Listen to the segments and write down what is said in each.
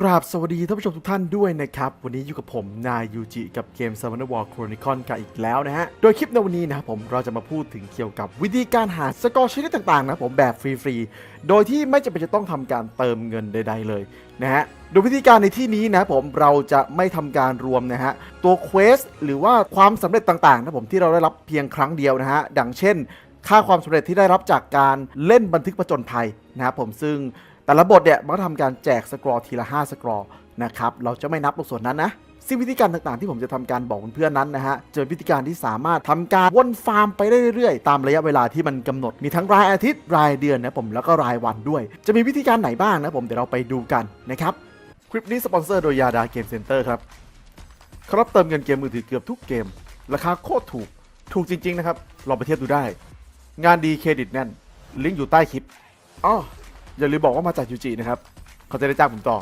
กราบสวัสดีท่านผู้ชมทุกท่านด้วยนะครับ วันนี้อยู่กับผมนายยูจิกับเกม s u m m o n War Chronicle กันอีกแล้วนะฮะ โดยคลิปในวันนี้นะครับผมเราจะมาพูดถึงเกี่ยวกับวิธีการหาสกอร์ชนิดต่างๆนะผมแบบฟรีๆ โดยที่ไม่จำเป็นจะต้องทำการเติมเงินใด ๆ เลยนะฮะโดยวิธีการในที่นี้นะผมเราจะไม่ทำการรวมนะฮะตัวเควสหรือว่าความสำเร็จต่างๆนะผมที่เราได้รับเพียงครั้งเดียวนะฮะดังเช่น ค่าความสำเร็จที่ได้รับจากการเล่นบันทึกประจนภัยนะครับผมซึ่ง แต่ละบทเนี่ยมันก็ทำการแจกสกอร์ทีละ 5 สกอร์นะครับเราจะไม่นับตรงส่วนนั้นนะซึ่งวิธีการต่างๆที่ผมจะทำการบอกเพื่อนๆนั้นนะฮะจะเป็นวิธีการที่สามารถทำการวนฟาร์มไปได้เรื่อยๆ ตามระยะเวลาที่มันกำหนดมีทั้งรายอาทิตย์รายเดือนนะผมแล้วก็รายวันด้วย จะมีวิธีการไหนบ้างนะผมเดี๋ยวเราไปดูกันนะครับคลิปนี้สปอนเซอร์โดยยาดาเกมเซ็นเตอร์ครับครับเติมเงินเกมมือถือเกือบทุกเกม ราคาโคตรถูกถูกจริงๆนะครับลองไปเทียบดูได้ งานดีเครดิตแน่นลิงก์อยู่ใต้คลิปอ๋อ อย่าลืมบอกว่ามาจากยูจินะครับเขาจะได้จ้างผมต่อ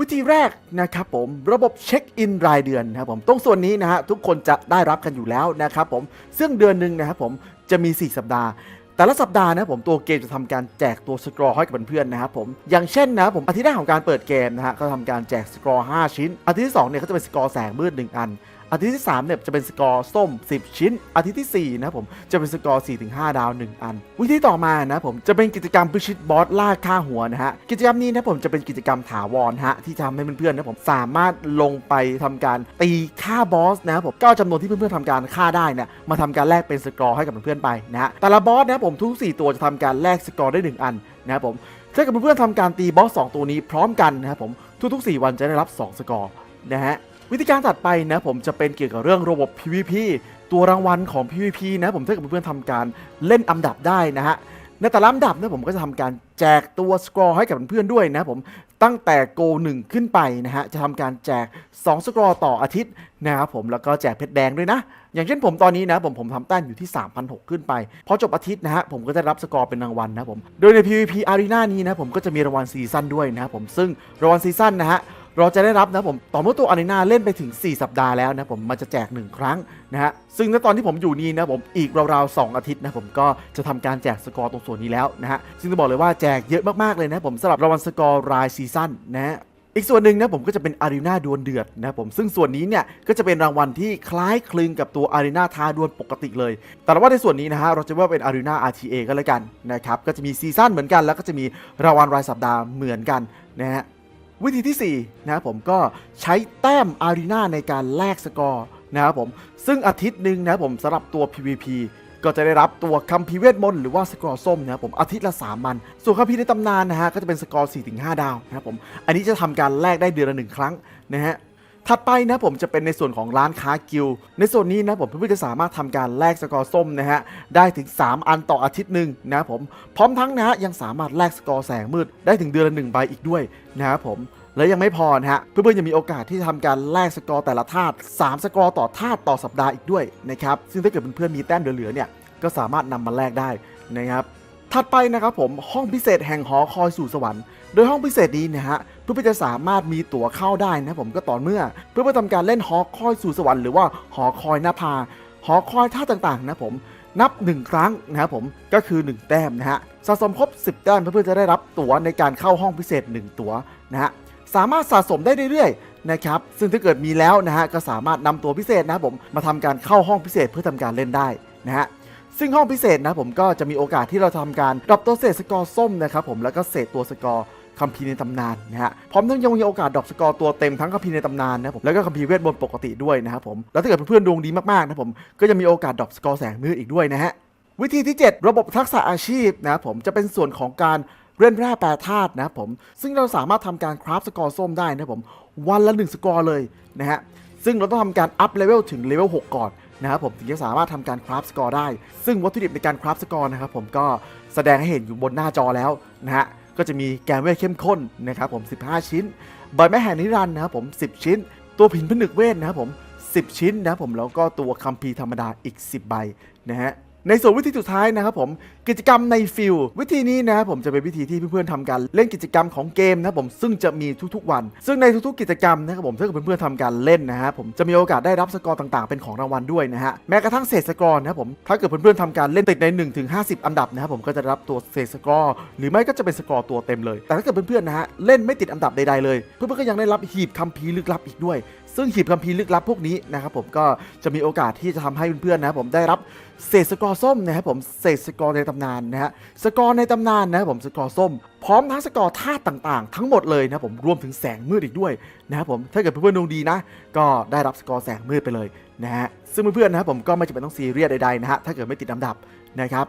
วิธีแรกนะครับผมระบบเช็คอินรายเดือนนะครับผมตรงส่วนนี้นะฮะทุกคนจะได้รับกันอยู่แล้วนะครับผมซึ่งเดือนหนึ่งนะครับผมจะมี 4 สัปดาห์แต่ละสัปดาห์นะผมตัวเกมจะทำการแจกตัวสกอร์ให้กับเพื่อนๆนะครับผมอย่างเช่นนะผมอาทิตย์แรกของการเปิดเกมนะฮะก็ทำการแจกสกอร์5ชิ้นอาทิตย์ที่2เนี่ยก็จะเป็นสกอร์แสงมืด1อัน อาทิตย์ที่3เนี่ยจะเป็นสกอร์ส้ม 10 ชิ้น อาทิตย์ที่4นะผมจะเป็นสกอร์4-5ดาว 1 อัน วิธีต่อมานะผมจะเป็นกิจกรรมพิชิตบอสล่าค่าหัวนะฮะกิจกรรมนี้นะผมจะเป็นกิจกรรมถาวรฮะที่ทำให้เพื่อนๆนะผมสามารถลงไปทำการตีฆ่าบอสนะผมก็เอาจำนวนที่เพื่อนๆทำการฆ่าได้เนี่ยมาทำการแลกเป็นสกอร์ให้กับเพื่อนๆไปนะฮะแต่ละบอสนะผมทุก 4 ตัวจะทำการแลกสกอร์ได้ 1 อันนะครับผมถ้าเกิดเพื่อนๆทำการตีบอส2ตัวนี้พร้อมกันนะครับผมทุกๆ 4 วันจะได้รับ 2 สกอร์นะฮะ วิธีการถัดไปนะผมจะเป็นเกี่ยวกับเรื่องระบบ PVP ตัวรางวัลของ PVP นะผมถ้าเกิดเพื่อนๆทำการเล่นอันดับได้นะฮะในแต่ละอันดับนะผมก็จะทำการแจกตัวสกอร์ให้กับเพื่อนๆด้วยนะผมตั้งแต่โก1ขึ้นไปนะฮะจะทำการแจก 2 สกอร์ต่ออาทิตย์นะครับผมแล้วก็แจกเพชรแดงด้วยนะ อย่างเช่นผมตอนนี้นะผมผมทำแต้มอยู่ที่3,600ขึ้นไปพอจบอาทิตย์นะฮะผมก็จะรับสกอร์เป็นรางวัลนะผมโดยใน PVP Arena นี้นะผมก็จะมีรางวัลซีซั่นด้วยนะผมซึ่งรางวัลซีซั่นนะฮะ เราจะได้รับนะผมต่อเมื่อตัวอารีนาเล่นไปถึง 4 สัปดาห์แล้วนะผมมันจะแจก 1 ครั้งนะฮะซึ่งณตอนที่ผมอยู่นี่นะผมอีกราวๆ 2 อาทิตย์นะผมก็จะทำการแจกสกอร์ตรงส่วนนี้แล้วนะฮะซึ่งจะบอกเลยว่าแจกเยอะมากๆเลยนะผมสำหรับรางวัลสกอร์รายซีซั่นนะฮะอีกส่วนหนึ่งนะผมก็จะเป็นอารีนาดวลเดือดนะผมซึ่งส่วนนี้เนี่ยก็จะเป็นรางวัลที่คล้ายคลึงกับตัวอารีนาท้าดวลปกติเลย แต่ว่าในส่วนนี้นะฮะเราจะว่าเป็นอารีนา RTA ก็แล้วกันนะครับก็จะมีซีซั่นเหมือนกันแล้วก็จะมีรางวัลรายสัปดาห์เหมือนกันนะฮะ วิธีที่4นะครับผมก็ใช้แต้มอารีนาในการแลกสกอร์นะครับผมซึ่งอาทิตย์หนึ่งนะครับผมสำหรับตัว PVP ก็จะได้รับตัวคัมภีเวทมนต์หรือว่าสกอร์ส้มนะครับผมอาทิตย์ละ3มัน ส่วนคัมภีในตำนานนะฮะก็จะเป็นสกอร์4-5 ดาวนะครับผมอันนี้จะทำการแลกได้เดือนละหนึ่งครั้งนะฮะ ถัดไปนะผมจะเป็นในส่วนของร้านค้ากิลด์ในส่วนนี้นะผมเพื่อนๆจะสามารถทำการแลกสกอร์ส้มนะฮะได้ถึง 3 อันต่ออาทิตย์หนึ่งนะผมพร้อมทั้งนะฮะยังสามารถแลกสกอร์แสงมืดได้ถึงเดือนละหนึ่งใบอีกด้วยนะครับผมและยังไม่พอนะฮะเพื่อนๆยังมีโอกาสที่จะทำการแลกสกอร์แต่ละธาตุ3สกอร์ต่อธาตุต่อสัปดาห์อีกด้วยนะครับซึ่งถ้าเกิดเพื่อนๆมีแต้มเหลือๆเนี่ยก็สามารถนำมาแลกได้นะครับถัดไปนะครับผมห้องพิเศษแห่งหอคอยสู่สวรรค์ โดยห้องพิเศษนี้นะฮะ เพื่อจะสามารถมีตั๋วเข้าได้นะผมก็ต่อเมื่อ เพื่อมาทำการเล่นหอคอยสู่สวรรค์หรือว่าหอคอยหน้าพาหอคอยท่าต่างๆนะผมนับ 1 ครั้งนะครับผมก็คือ 1 แต้มนะฮะสะสมครบ 10 แต้มเพื่อจะได้รับตั๋วในการเข้าห้องพิเศษ 1 ตั๋วนะฮะสามารถสะสมได้เรื่อยๆนะครับซึ่งถ้าเกิดมีแล้วนะฮะก็สามารถนำตั๋วพิเศษนะผมมาทำการเข้าห้องพิเศษเพื่อทำการเล่นได้นะฮะซึ่งห้องพิเศษนะผมก็จะมีโอกาสที่เราทำการดรอปตัวเศษสกอร์ส้มนะครับผมแล้วก็เศษตัวสกอร์ คัมภีร์ในตำนานนะฮะพร้อมทั้งยังมีโอกาสดรอปสกอร์ตัวเต็มทั้งคัมภีร์ในตำนานนะผมแล้วก็คัมภีร์เวทมนต์ปกติด้วยนะครับผมแล้วถ้าเกิดเพื่อนๆดวงดีมากๆนะผมก็จะมีโอกาสดรอปสกอร์แสงมืดอีกด้วยนะฮะวิธีที่ 7 ระบบทักษะอาชีพนะครับผมจะเป็นส่วนของการเล่นแร่แปรธาตุนะครับผมซึ่งเราสามารถทำการคราฟสกอร์ส้มได้นะครับผมวันละ 1 สกอร์เลยนะฮะซึ่งเราต้องทำการอัพเลเวลถึงเลเวล6ก่อนนะครับผมถึงจะสามารถทำการคราฟสกอร์ได้ ซึ่งวัตถุดิบในการคราฟสกอร์นะครับผมก็แสดงให้เห็นอยู่บนหน้าจอแล้วนะฮะ ก็จะมีแกนเวทเข้มข้นนะครับผม 15 ชิ้น ใบไม้แห่งนิรันดร์นะครับผม 10 ชิ้น ตัวผินผนึกเวทนะครับผม 10 ชิ้นนะครับผมแล้วก็ตัวคัมภีร์ธรรมดาอีก 10 ใบนะฮะ ในส่วนวิธีสุดท้ายนะครับผมกิจกรรมในฟิลวิธีนี้นะครับผมจะเป็นวิธีที่เพื่อนๆทำกันเล่นกิจกรรมของเกมนะครับผมซึ่งจะมีทุกๆวัน ซึ่งในทุกๆ กิจกรรมนะครับผมถ้าเกิดเพื่อนๆทำการเล่นนะฮะผมจะมีโอกาสได้รับสกอร์ต่างๆเป็นของรางวัลด้วยนะฮะแม้กระทั่งเศษสกอร์นะครับผมถ้าเกิดเพื่อนๆทำการเล่นติดใน1ถึง50 อันดับนะครับผมก็จะรับตัวเศษสกอร์หรือไม่ก็จะเป็นสกอร์ตัวเต็มเลย แต่ถ้าเกิดเพื่อนๆนะฮะเล่นไม่ติดอันดับใดๆเลย เพื่อนๆก็ยังได้รับหีบคัมภีร์ลึกลับอีกด้วย ซึ่งหีบคัมภีร์ลึกลับพวกนี้นะครับผมก็จะมีโอกาสที่จะทำให้เพื่อนๆนะผมได้รับเศษสกอร์ส้มนะครับผมเศษสกอร์ในตำนานนะฮะสกอร์ในตำนานนะครับผมสกอร์ส้ม พร้อมทั้งสกอร์ท่าต่างๆ ทั้งหมดเลยนะผมรวมถึงแสงมืดอีกด้วยนะครับผมถ้าเกิดเพื่อนๆดวงดีนะ ก็ได้รับสกอร์แสงมืดไปเลยนะฮะซึ่งเพื่อนๆนะครับผมก็ไม่จำเป็นต้องซีเรียสใดๆนะฮะถ้าเกิดไม่ติดอันดับนะครับ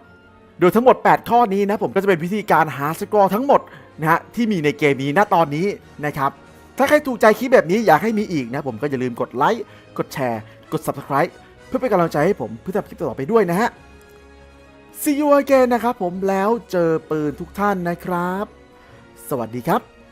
โดยทั้งหมด 8 ข้อนี้นะผมก็จะเป็นวิธีการหาสกอร์ทั้งหมดนะฮะที่มีในเกมนี้ณตอนนี้นะครับ ถ้าใครถูกใจคลิปแบบนี้อยากให้มีอีกนะผมก็อย่าลืมกดไลค์กดแชร์ กด Subscribe เพื่อเป็นกำลังใจให้ผมเพื่อทำคลิปต่อไปด้วยนะฮะ See you again นะครับผมแล้วเจอปืนทุกท่านนะครับ สวัสดีครับ